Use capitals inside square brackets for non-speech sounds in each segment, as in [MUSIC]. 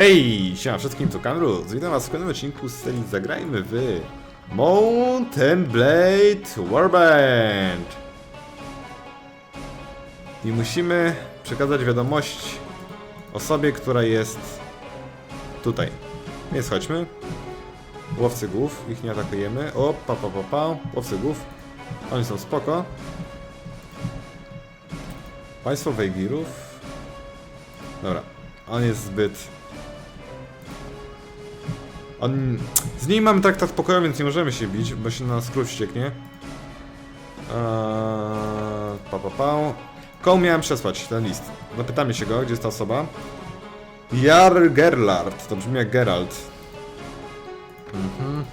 Hej, siema wszystkim, to Kamruz. Witam was w kolejnym odcinku z serii Zagrajmy w Mountain Blade Warband. I musimy przekazać wiadomość osobie, która jest tutaj. Więc chodźmy. Łowcy głów, ich nie atakujemy. O, pa, pa, pa, pa. Łowcy głów. Oni są spoko. Państwo Wejgirów. Dobra. On jest zbyt on... Z nim mamy traktat pokoju, więc nie możemy się bić, bo się na nas król wścieknie. Eee, pa, pa, pa. Komu miałem przesłać ten list? Zapytamy się go, gdzie jest ta osoba. Jar Gerlard, to brzmi jak Geralt. Mhm.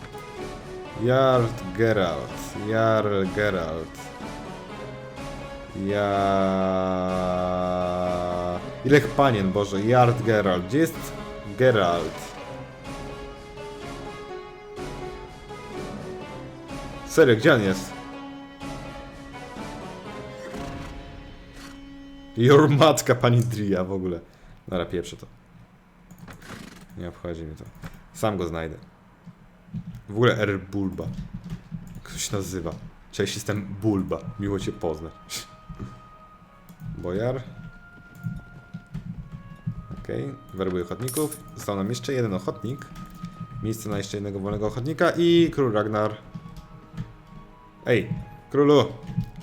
Jard Geralt, Jarl Geralt. Ja... Ile panien, Boże, Jard Geralt. Gdzie jest Geralt? Serio, gdzie on jest? Your matka, pani Dria w ogóle. Dobra, pieprzę to. Nie obchodzi mnie to. Sam go znajdę. W ogóle R. Bulba. Jak to się nazywa? Cześć, jestem Bulba. Miło cię poznać. [LAUGHS] Bojar. Okej, okay. werbuję ochotników. Został nam jeszcze jeden ochotnik. Miejsce na jeszcze jednego wolnego ochotnika i król Ragnar. Ej, królu!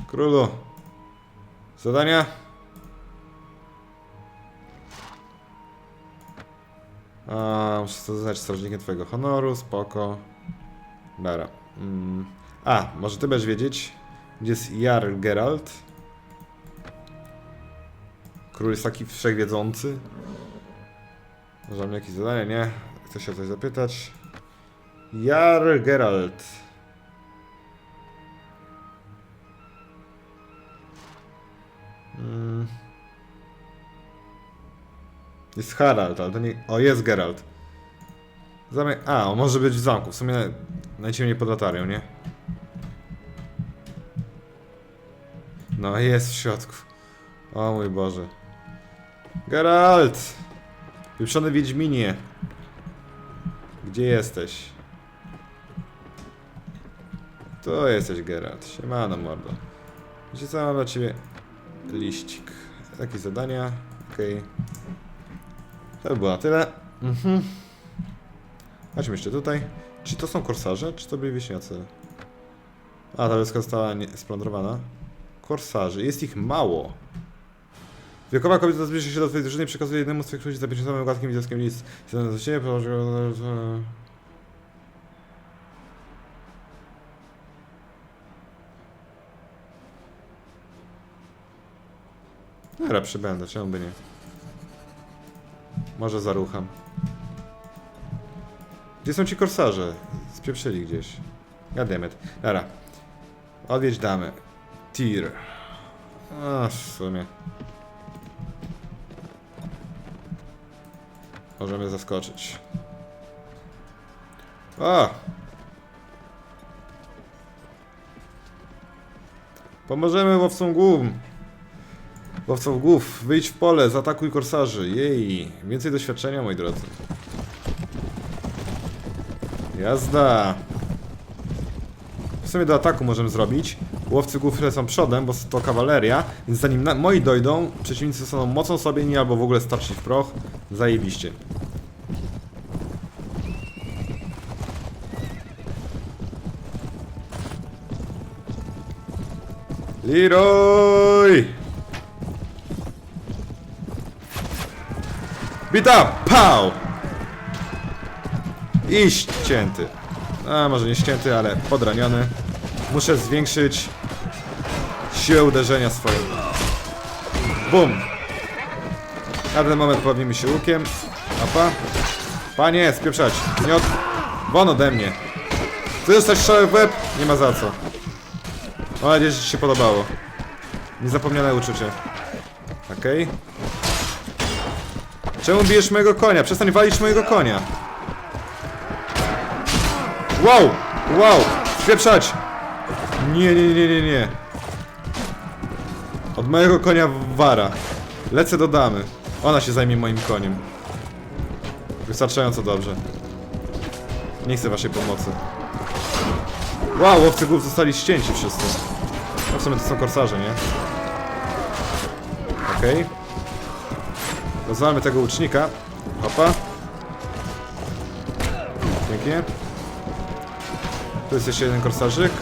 Królu! Zadania? A, muszę zostać strażnikiem twojego honoru, spoko. Dobra. Mm. A, może ty będziesz wiedzieć, gdzie jest Jarl Geralt? Król jest taki wszechwiedzący. Może mam jakieś zadanie? Nie. Chcę się o coś zapytać. Jarl Geralt. Jest Harald, ale to nie... O, jest Geralt. Zamek... A, on może być w zamku. W sumie najciemniej pod latarią, nie? No, jest w środku. O mój Boże. Geralt! Pieprzony Wiedźminie. Gdzie jesteś? To jesteś Geralt. Siemano, mordo. Wiecie co, mam dla ciebie liścik. Takie zadania. Okej. To by było na tyle. Mhm. Chodźmy jeszcze tutaj. Czy to są korsarze, czy to byli wieśniacy? A, ta wioska została nie- splądrowana. Korsarzy. Jest ich mało. Wiekowa kobieta zbliży się do twojej drużyny i przekazuje jednemu z twoich ludzi zapieczonym gładkim widzowskim list. Chcę do ciebie, proszę... Dobra, przybędę, czemu by nie? Może zarucham. Gdzie są ci korsarze? Spieprzyli gdzieś. Goddammit. Dobra. Odwiedź damy. Tir. A, w sumie. Możemy zaskoczyć. O! Pomożemy łowcom głów. Łowców głów, wyjdź w pole, zaatakuj korsarzy. Jej, więcej doświadczenia, moi drodzy. Jazda. W sumie do ataku możemy zrobić. Łowcy głów lecą przodem, bo to kawaleria, więc zanim moi dojdą, przeciwnicy zostaną mocą sobie albo w ogóle starczy w proch. Zajebiście. Leroy! Bita! Pał! I ścięty. A może nie ścięty, ale podraniony. Muszę zwiększyć siłę uderzenia swoją. Bum! Na ten moment pobawimy się łukiem. Opa. Panie, spieprzać. Nie od... Won ode mnie. Chcę dostać strzałę w łeb? Nie ma za co. Mam nadzieję, że ci się podobało. Niezapomniane uczucie. Okej. Czemu bijesz mojego konia? Przestań walić mojego konia. Wow! Wow! Spieprzać! Nie, nie, nie, nie, nie. Od mojego konia wara. Lecę do damy. Ona się zajmie moim koniem. Wystarczająco dobrze. Nie chcę waszej pomocy. Wow, łowcy głów zostali ścięci wszyscy. No w sumie to są korsarze, nie? Okej. Rozwalmy tego łucznika. Hopa. Pięknie. Tu jest jeszcze jeden korsarzyk.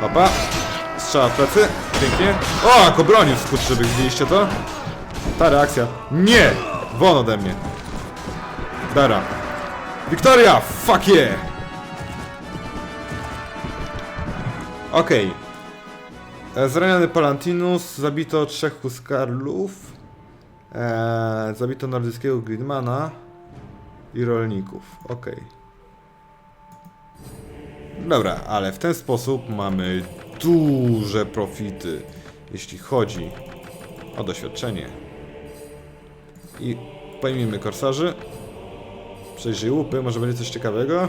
Hopa. Strzała w plecy. Pięknie. O, jak obronił skurczybyk, widzieliście to? Ta reakcja. Nie! Won ode mnie. Dara. Wiktoria! Fuck yeah! Okej. Okay. Zraniony Palantinus, zabito trzech huskarlów, e, zabito nordyckiego Gridmana i rolników. Okej. Dobra, ale w ten sposób mamy duże profity, jeśli chodzi o doświadczenie. I pojmijmy korsarzy. Przejrzyj łupy, może będzie coś ciekawego.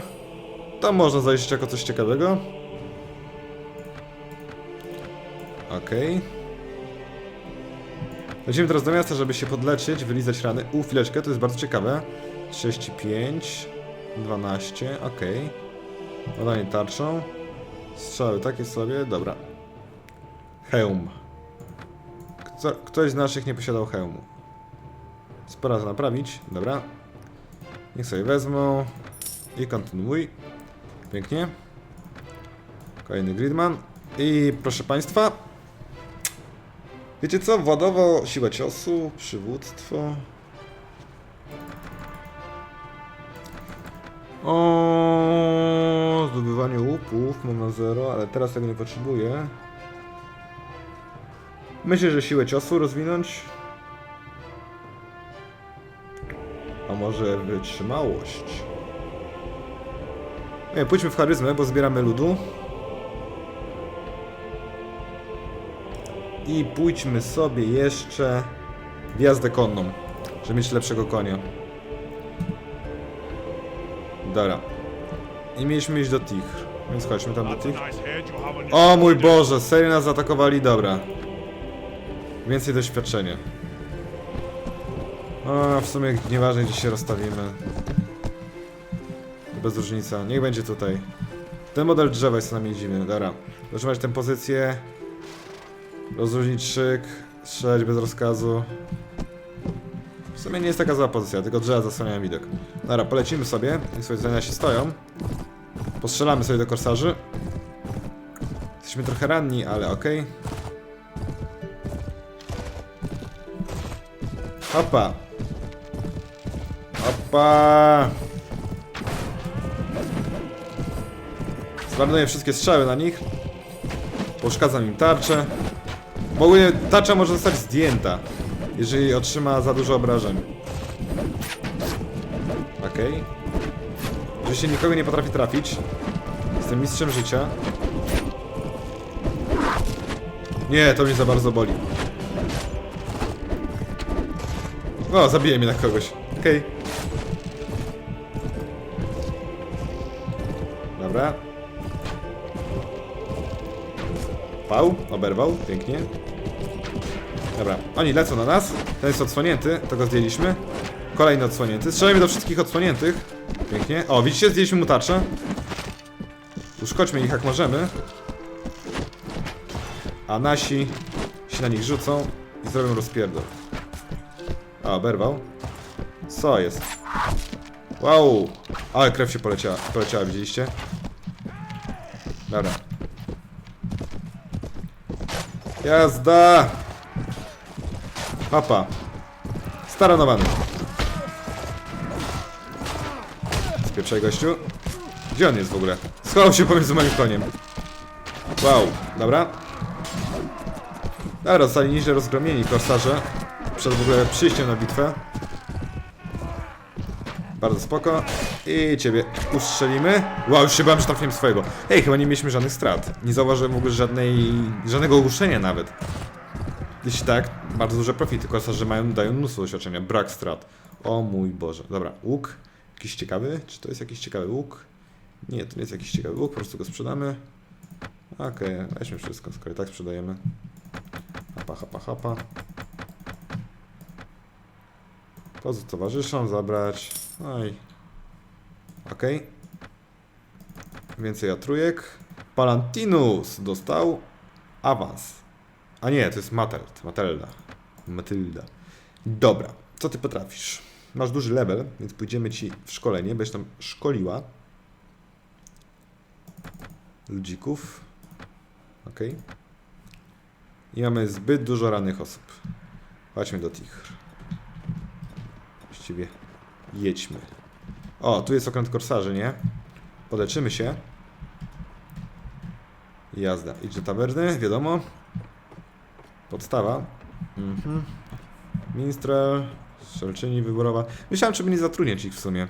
To można zajrzeć jako coś ciekawego. Okej. Lecimy teraz do miasta, żeby się podleczyć, wylizać rany. U, chwileczkę, to jest bardzo ciekawe. 35, 12, okej. Badanie tarczą. Strzały takie sobie, dobra. Hełm. Kto, ktoś z naszych nie posiadał hełmu. Spora to naprawić, dobra. Niech sobie wezmą. I kontynuuj. Pięknie. Kolejny gridman. I proszę Państwa. Wiecie co? Władowo siła ciosu, przywództwo. O, zdobywanie łupów mam na zero, ale teraz tego nie potrzebuję. Myślę, że siłę ciosu rozwinąć. A może wytrzymałość? Nie, pójdźmy w charyzmę, bo zbieramy ludu. I pójdźmy sobie jeszcze w jazdę konną, żeby mieć lepszego konia. Dobra. I mieliśmy iść do Tichr, więc chodźmy tam do Tichr. O mój. Boże, serio nas zaatakowali, dobra. Więcej doświadczenia. O, w sumie nieważne gdzie się rozstawimy. Bez różnica, niech będzie tutaj. Ten model drzewa jest na mnie dziwny, dobra. Zatrzymać tę pozycję. Rozróżnić szyk, strzelać bez rozkazu. W sumie nie jest taka zła pozycja, tylko drzewa zasłaniają widok. Dobra, polecimy sobie, niech sobie zdania się stoją. Postrzelamy sobie do korsarzy. Jesteśmy trochę ranni, ale okej. Hopa. Hopa. Zmarnuję wszystkie strzały na nich. Poszkadzam im tarczę. W ogóle tarcza może zostać zdjęta, jeżeli otrzyma za dużo obrażeń. Okej. Oczywiście nikogo nie potrafi trafić. Jestem mistrzem życia. Nie, to mnie za bardzo boli. O, zabije mnie na kogoś. Okej. Dobra. Pał, oberwał, pięknie. Dobra, oni lecą na nas. Ten jest odsłonięty, to go zdjęliśmy. Kolejny odsłonięty. Strzelajmy do wszystkich odsłoniętych. Pięknie. O, widzicie, zdjęliśmy mu tarczę. Uszkodźmy ich jak możemy. A nasi się na nich rzucą i zrobią rozpierdol. A, oberwał. Co jest? Wow! Ale krew się poleciała, poleciała widzieliście? Dobra. Jazda! Papa. Staranowany. Spieprzaj gościu. Gdzie on jest w ogóle? Schował się pomiędzy moim koniem. Wow, dobra. Dobra, zostali nieźle rozgromieni korsarze. Przed w ogóle przyjściem na bitwę. Bardzo spoko. I ciebie ustrzelimy. Wow, już się bałem, że trafiłem swojego. Ej, chyba nie mieliśmy żadnych strat. Nie zauważyłem w ogóle żadnej, żadnego ogłuszenia nawet. Jeśli tak, bardzo duże profity. Korsarze mają, dają mnóstwo doświadczenia. Brak strat. O mój Boże. Dobra, łuk. Jakiś ciekawy? Czy to jest jakiś ciekawy łuk? Nie, to nie jest jakiś ciekawy łuk, po prostu go sprzedamy. Okej, weźmy wszystko, skoro i tak sprzedajemy. Hapa, hapa, hapa. To z towarzyszą zabrać. No i... Okej. Więcej atrójek. Palantinus dostał awans. A nie, to jest Mateld. Matelda. Matylda. Dobra, co ty potrafisz? Masz duży level, więc pójdziemy ci w szkolenie, będziesz tam szkoliła. Ludzików. Okej. I mamy zbyt dużo rannych osób. Chodźmy do tych. Właściwie jedźmy. O, tu jest okręt korsarzy, nie? Poleczymy się. Jazda. Idź do tawerny, wiadomo. Podstawa. Mhm. Minstrel, strzelczyni wyborowa. Myślałem, czy by nie zatrudniać ich w sumie.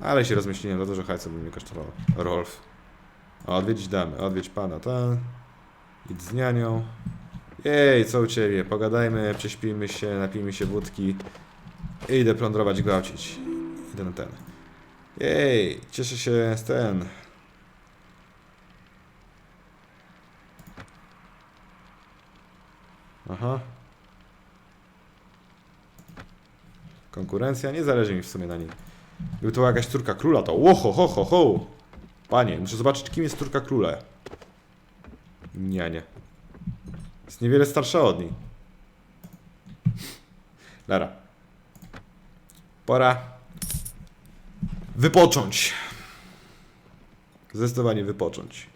Ale się rozmyśliłem, za dużo hajsu by mnie kosztowało. Rolf. O, odwiedzić damy, odwiedź pana, ten. Idź z nianią. Jej, co u ciebie? Pogadajmy, prześpijmy się, napijmy się wódki. I idę plądrować, gwałcić. Idę na ten. Jej, cieszę się z ten. Aha. Konkurencja, nie zależy mi w sumie na niej. Gdyby to była jakaś córka króla, to łoho, ho, ho, ho. Panie, muszę zobaczyć, kim jest córka króla. Nie, nie. Jest niewiele starsza od niej. Lara. Pora wypocząć. Zdecydowanie wypocząć.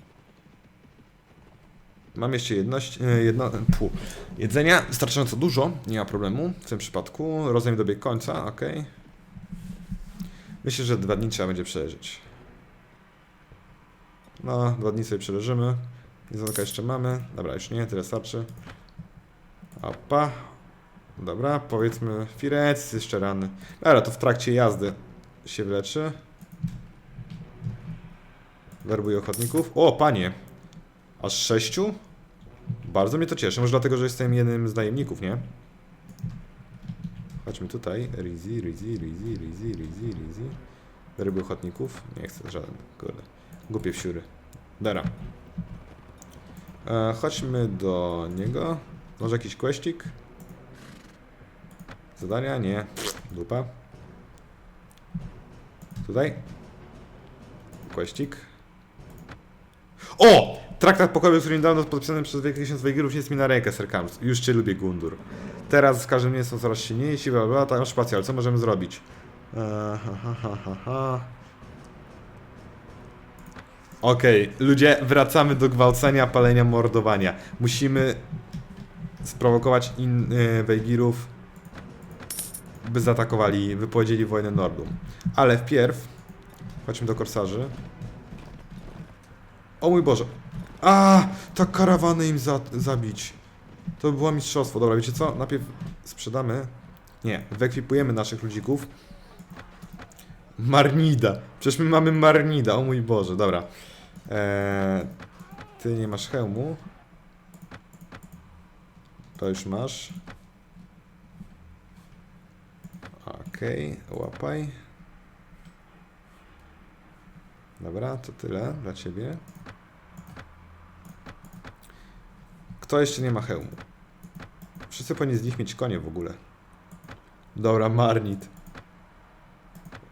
Mam jeszcze jedność, e, jedno, pu, jedzenia, wystarczająco dużo, nie ma problemu w tym przypadku. Rozejm dobiegł końca, ok. Myślę, że dwa dni trzeba będzie przeżyć. No, dwa dni sobie przeleżymy. Jedzonka jeszcze mamy. Dobra, już nie, tyle starczy. Opa. Dobra, powiedzmy Firec, jeszcze rany. Dobra, to w trakcie jazdy się wleczy. Werbuję ochotników. O, panie! Aż sześciu? Bardzo mnie to cieszy. Może dlatego, że jestem jednym z najemników, nie? Chodźmy tutaj. Rizy, Rizy, Rizy, Rizy, Rizy, Rizy. Werby ochotników. Nie chcę żaden. Kurde. Głupie wsiury. Dobra. E, chodźmy do niego. Może jakiś questik? Zadania? Nie. Dupa. Tutaj. Questik. O! Traktat pokoju, który niedawno podpisany przez wielkie tysiąc wejgierów jest mi na rękę, Sir Kams. Już cię lubię, Gundur. Teraz z każdym są coraz silniejsi, bla bla, bla, szpacja, ale co możemy zrobić? Eee, ha. Okej, ludzie, wracamy do gwałcenia, palenia, mordowania. Musimy sprowokować in, y, Wejgirów, by zaatakowali, wypowiedzieli wojnę Nordum. Ale wpierw, chodźmy do korsarzy. O mój Boże. A, tak karawany im za, zabić. To by było mistrzostwo. Dobra, wiecie co? Najpierw sprzedamy. Nie, wyekwipujemy naszych ludzików. Marnida. Przecież my mamy Marnida, o mój Boże, dobra. Eee, ty nie masz hełmu. To już masz. Okej, łapaj. Dobra, to tyle dla ciebie. Kto jeszcze nie ma hełmu? Wszyscy powinni z nich mieć konie w ogóle. Dobra, marnit.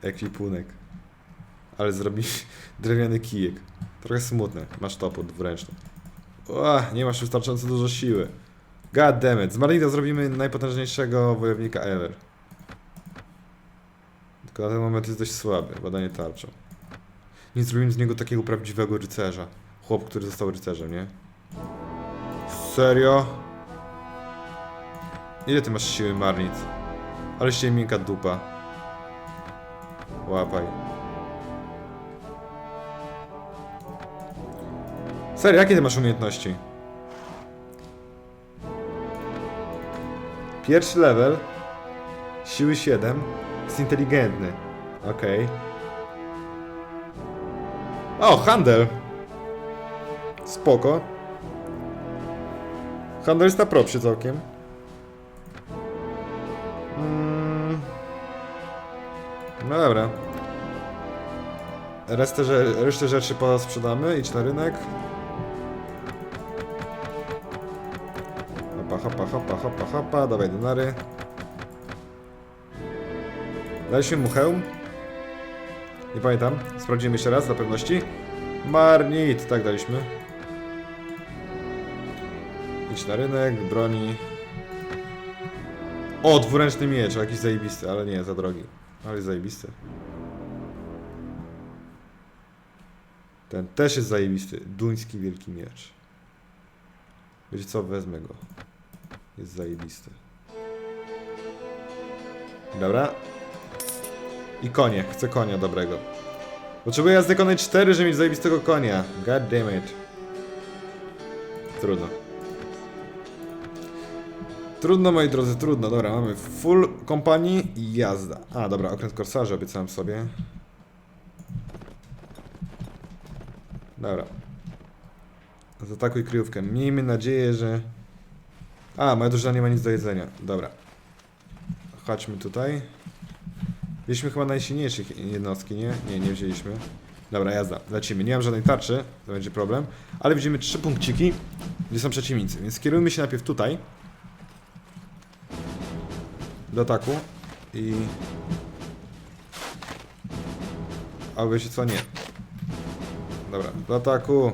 Ekwipunek. Ale zrobi [LAUGHS] drewniany kijek. Trochę smutne. Masz topór dwuręczny. O, nie masz wystarczająco dużo siły. God damn it. Z Marnita zrobimy najpotężniejszego wojownika ever. Tylko na ten moment jest dość słaby. Badanie tarczą. Nie zrobimy z niego takiego prawdziwego rycerza. Chłop, który został rycerzem, nie? Serio? Ile ty masz siły, Marnit? Ale się miękka dupa. Łapaj. Serio, jakie ty masz umiejętności? Pierwszy level. Siły 7. Jest inteligentny. Okej. O, handel. Spoko. Handel na propsie całkiem. Mm. No dobra. Resztę, resztę rzeczy sprzedamy, idź na rynek. Hopa, hopa, hopa, hopa, hopa, dawaj denary. Daliśmy mu hełm. Nie pamiętam. Sprawdzimy jeszcze raz dla pewności. Marnit, tak daliśmy. Idź na rynek, broni. O, dwuręczny miecz, jakiś zajebisty, ale nie, za drogi. Ale jest zajebisty. Ten też jest zajebisty. Duński wielki miecz. Wiecie co, wezmę go. Jest zajebisty. Dobra. I konie, chcę konia dobrego. Potrzebuję jazdy konnej 4, żeby mieć zajebistego konia. God damn it. Trudno. Trudno, moi drodzy, trudno. Dobra, mamy full kompanii i jazda. A, dobra, okręt korsarza obiecałem sobie. Dobra. Zaatakuj kryjówkę. Miejmy nadzieję, że... A, moja drużyna nie ma nic do jedzenia. Dobra. Chodźmy tutaj. Wzięliśmy chyba najsilniejszych jednostki, nie? Nie, nie wzięliśmy. Dobra, jazda. Lecimy. Nie mam żadnej tarczy, to będzie problem. Ale widzimy trzy punkciki, gdzie są przeciwnicy. Więc kierujmy się najpierw tutaj. Do ataku. I... Albo wiecie co? Nie. Dobra, do ataku.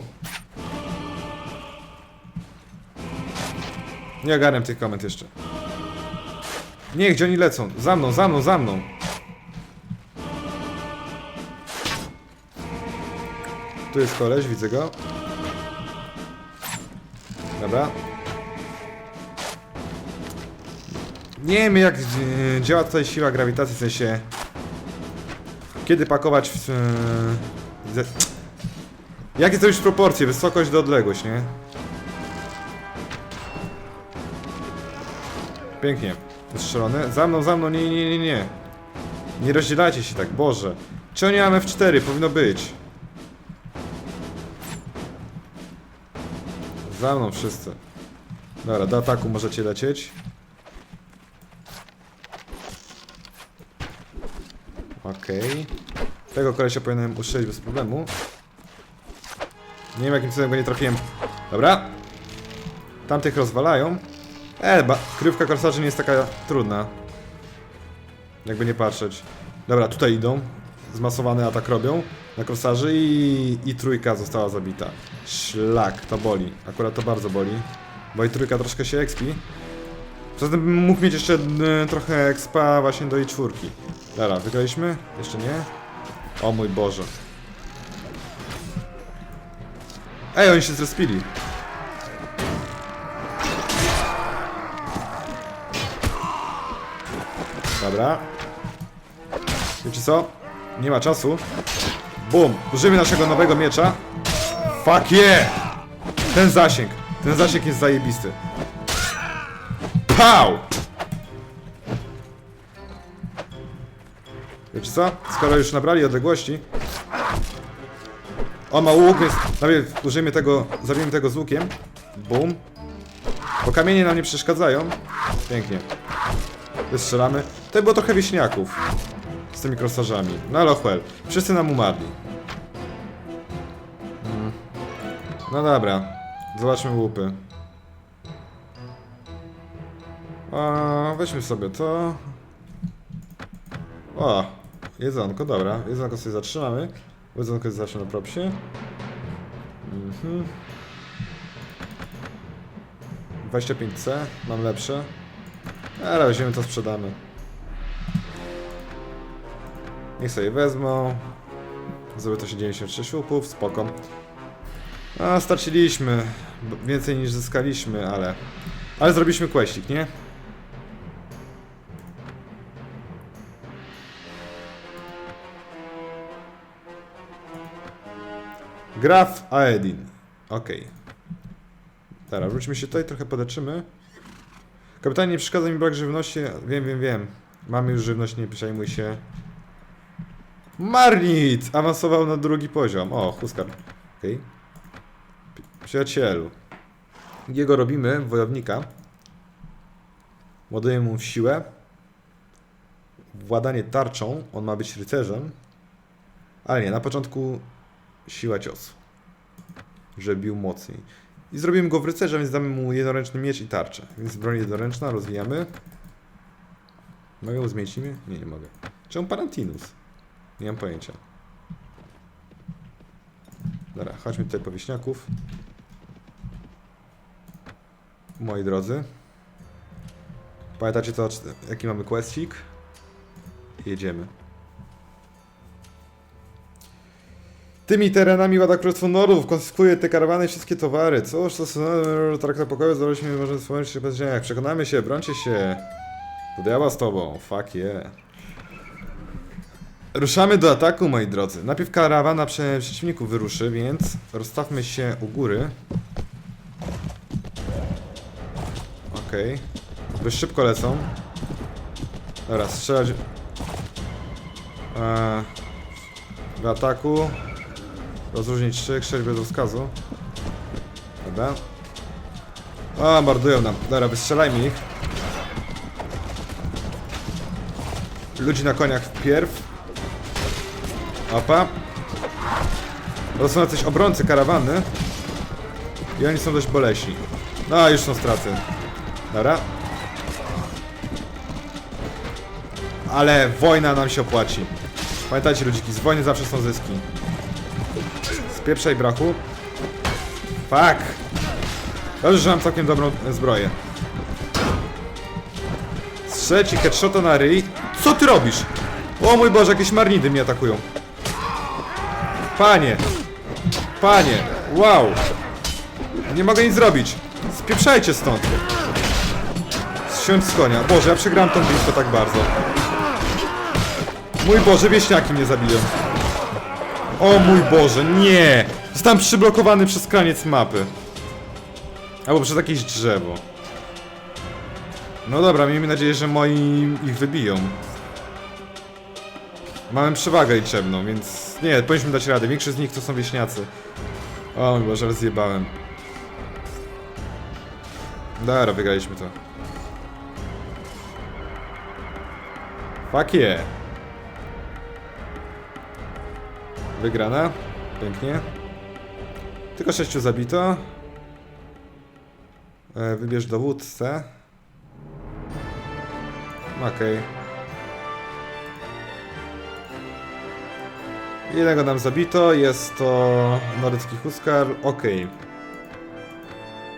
Nie ogarniam tych komend jeszcze. Nie, gdzie oni lecą? Za mną, za mną, za mną. Tu jest koleś, widzę go. Dobra. Nie wiem jak e, działa tutaj siła grawitacji, w sensie... Kiedy pakować w... e, Jakie to już proporcje? Wysokość do odległość, nie? Pięknie. Strzelony. Za mną, za mną, nie, nie, nie, nie. Nie rozdzielajcie się tak, Boże. Czy oni mamy F4? Powinno być. Za mną wszyscy. Dobra, do ataku możecie lecieć. Okej. Tego kolesia powinienem ustrzelić bez problemu. Nie wiem jakim cudem go nie trafiłem. Dobra. Tamtych rozwalają. E, ba, krywka korsarzy nie jest taka trudna. Jakby nie patrzeć. Dobra, tutaj idą. Zmasowany atak robią na korsarzy i, i trójka została zabita. Szlak, to boli. Akurat to bardzo boli. Bo i trójka troszkę się expi. Poza tym mógł mieć jeszcze y, trochę expa właśnie do i czwórki. Dobra, wygraliśmy? Jeszcze nie? O mój Boże. Ej, oni się zrespili. Dobra. Wiecie co? Nie ma czasu. Bum! Użyjmy naszego nowego miecza. Fuck yeah! Ten zasięg. Ten zasięg jest zajebisty. Pow! Wiecie co? Skoro już nabrali odległości. On ma łuk, więc użyjmy tego, zabijmy tego z łukiem. Bum. Bo kamienie nam nie przeszkadzają. Pięknie. Wystrzelamy. To było trochę wieśniaków. Z tymi krossarzami. No ale well. Wszyscy nam umarli. Mm. No dobra. Zobaczmy łupy. A, weźmy sobie to. O, jedzonko, dobra. Jedzonko sobie zatrzymamy. Jedzonko jest zawsze na propsie. Mhm. 25C, mam lepsze. Ale weźmiemy to, sprzedamy. Niech sobie wezmą. Zrobię to się 96 łupów, spoko. A, straciliśmy. Więcej niż zyskaliśmy, ale... Ale zrobiliśmy questik, nie? Graf Aedin. Okej. Dobra, wróćmy się tutaj, trochę poleczymy. Kapitanie, nie przeszkadza mi brak żywności. Wiem, wiem, wiem. Mamy już żywność, nie przejmuj się. Marnit! Awansował na drugi poziom. O, Huskar. Okej. Pi- Przyjacielu. Jego robimy, wojownika. Ładujemy mu siłę. Władanie tarczą. On ma być rycerzem. Ale nie, na początku siła ciosu. Żeby bił mocniej. I zrobimy go w rycerza, więc damy mu jednoręczny miecz i tarczę. Więc broń jednoręczna, rozwijamy. Mogę ją zmienić imię? Nie, nie mogę. Czemu Parantinus? Nie mam pojęcia. Dobra, chodźmy tutaj po wieśniaków. Moi drodzy. Pamiętacie to, jaki mamy questik? Jedziemy. Tymi terenami Wada Królestwo Nordów konfiskuje te karawany i wszystkie towary. Cóż, to są trakta pokoju, zdrowiśmy, możemy wspomnieć się bez ziemiach. Przekonamy się, brońcie się. Do diabła z tobą, fuck yeah. Ruszamy do ataku, moi drodzy. Najpierw karawana prze przeciwników wyruszy, więc rozstawmy się u góry. Okej. Okay. Dość szybko lecą. Dobra, strzelać. Eee, do ataku. Rozróżnić szyk, bez rozkazu. Dobra. O, mordują nam. Dobra, wystrzelajmy ich. Ludzi na koniach wpierw. Opa. To są jacyś obrońcy karawany. I oni są dość boleśni. No, już są straty. Dobra. Ale wojna nam się opłaci. Pamiętajcie ludziki, z wojny zawsze są zyski. Spieprzaj brachu. Fuck. Dobrze, że mam całkiem dobrą zbroję. Strzelę ci headshota na ryj. Co ty robisz? O mój Boże, jakieś marnidy mnie atakują. Panie. Panie. Wow. Nie mogę nic zrobić. Spieprzajcie stąd. Zsiądź z konia. Boże, ja przegrałem tą bitwę tak bardzo. Mój Boże, wieśniaki mnie zabiją. O mój Boże, nie! Zostałem przyblokowany przez kraniec mapy. Albo przez jakieś drzewo. No dobra, miejmy nadzieję, że moi ich wybiją. Mamy przewagę liczebną, więc nie, powinniśmy dać radę. Większość z nich to są wieśniacy. O mój Boże, ale zjebałem. Dobra, wygraliśmy to. Fuck yeah. Wygrana. Pięknie. Tylko sześciu zabito. E, wybierz dowódcę. Okej. Ile go nam zabito? Jest to nordycki huskar. Okej.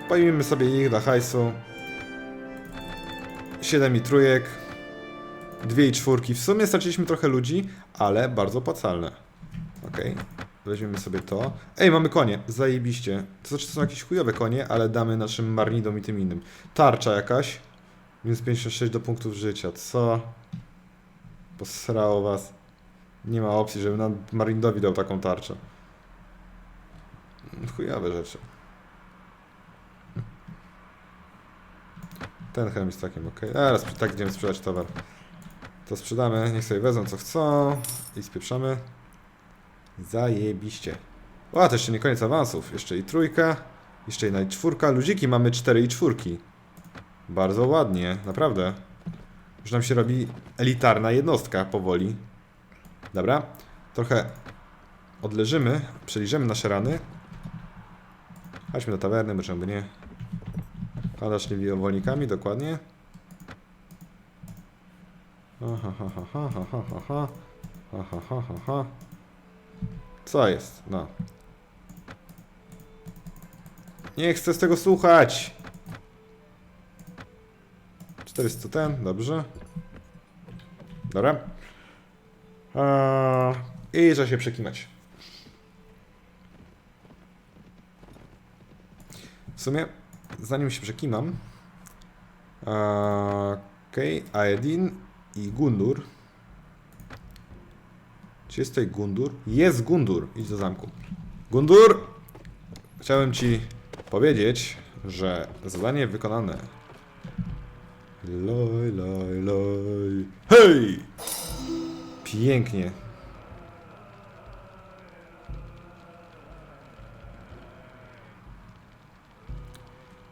Pojmijmy sobie ich dla hajsu. 7 i trójek. Dwie i czwórki. W sumie straciliśmy trochę ludzi, ale bardzo opłacalne. Okej. Weźmiemy sobie to. Ej, mamy konie. Zajebiście. To znaczy, to są jakieś chujowe konie, ale damy naszym marnidom i tym innym. Tarcza jakaś. Minus 56 do punktów życia. Co? Posrało was. Nie ma opcji, żeby nam Marindowi dał taką tarczę. Chujowe rzeczy. Ten hełm jest takim, ok. Teraz tak będziemy sprzedać towar. To sprzedamy, niech sobie wezmą co chcą i spieprzamy. Zajebiście. O, to jeszcze nie koniec awansów. Jeszcze i trójka, jeszcze jedna i czwórka. Luziki mamy cztery i czwórki. Bardzo ładnie, naprawdę. Już nam się robi elitarna jednostka powoli. Dobra, trochę odleżymy, przeliżymy nasze rany. Chodźmy do tawerny, bo czemu nie. Handlarz niewolnikami, dokładnie. Aha, ha, ha, ha, ha, ha, ha, ha. Aha, ha, ha, ha. Co jest? No. Nie chcę z tego słuchać. 400 ten, dobrze. Dobra. Eee, I trzeba się przekimać. W sumie, zanim się przekimam. Eee, Okej, okay, Aedin i Gundur. Czy jest tutaj Gundur? Jest Gundur! Idź do zamku. Gundur! Chciałem ci powiedzieć, że zadanie wykonane. Loj, loj, loj. Hej! Pięknie.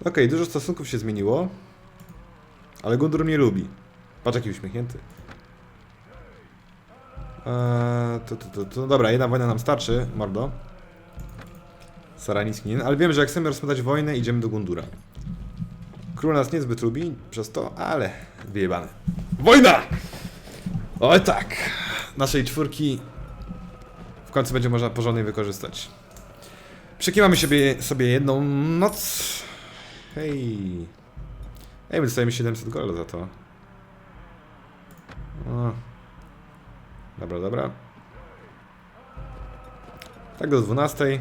Okej, dużo stosunków się zmieniło. Ale Gundur mnie lubi. Patrz jaki uśmiechnięty. Eee, to, to, to, to. Dobra, jedna wojna nam starczy, mordo. Saraniskinin, ale wiem, że jak chcemy rozpętać wojnę, idziemy do Gundura. Król nas niezbyt lubi przez to, ale wyjebane. Wojna! Oj tak, naszej czwórki w końcu będzie można porządnie wykorzystać. Przekiwamy sobie, sobie jedną noc. Hej. Ej, my dostajemy 700 gola za to. O. Dobra, dobra. Tak do 12.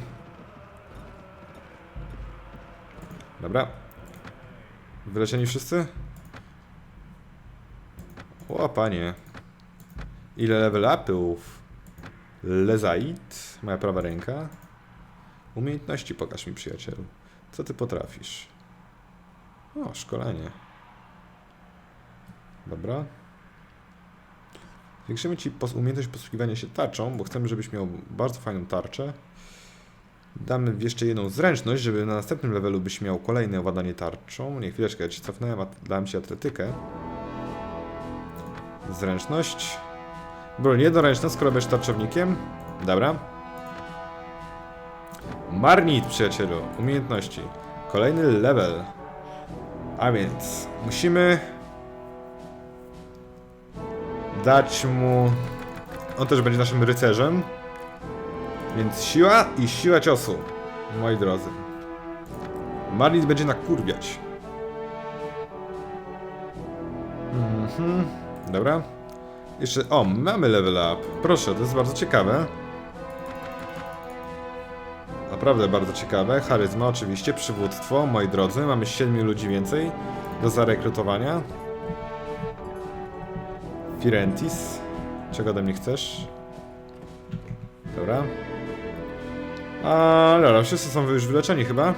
Dobra. Wylecieni wszyscy? O, panie. Ile level upów? Lezait, moja prawa ręka. Umiejętności pokaż mi, przyjacielu. Co ty potrafisz? O, szkolenie. Dobra. Zwiększymy ci umiejętność posługiwania się tarczą, bo chcemy, żebyś miał bardzo fajną tarczę. Damy jeszcze jedną zręczność, żeby na następnym levelu byś miał kolejne ładanie tarczą. Nie, chwileczkę, ja ci cofnąłem, a dałem ci atletykę. Zręczność. Broń jednoręczna, skoro będziesz tarczownikiem. Dobra. Marnit, przyjacielu. Umiejętności. Kolejny level. A więc musimy dać mu. On też będzie naszym rycerzem. Więc siła i siła ciosu, moi drodzy. Marnit będzie nakurwiać. Mhm. Dobra. Jeszcze. O, mamy level up. Proszę, to jest bardzo ciekawe. Naprawdę bardzo ciekawe. Charyzma, oczywiście, przywództwo, moi drodzy. Mamy 7 ludzi więcej do zarekrutowania. Firentis. Czego ode mnie chcesz? Dobra. A, dobra, wszyscy są już wyleczeni chyba.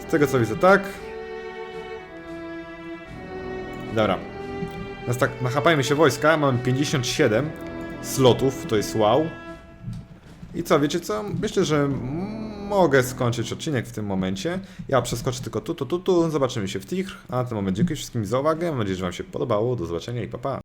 Z tego co widzę, tak. Dobra. Teraz tak, nachapajmy się wojska. Mamy 57 slotów, to jest wow. I co, wiecie co? Myślę, że mogę skończyć odcinek w tym momencie. Ja przeskoczę tylko tu, tu, tu, tu. Zobaczymy się w Tigr. A na ten moment dziękuję wszystkim za uwagę. Mam nadzieję, że Wam się podobało. Do zobaczenia i pa pa.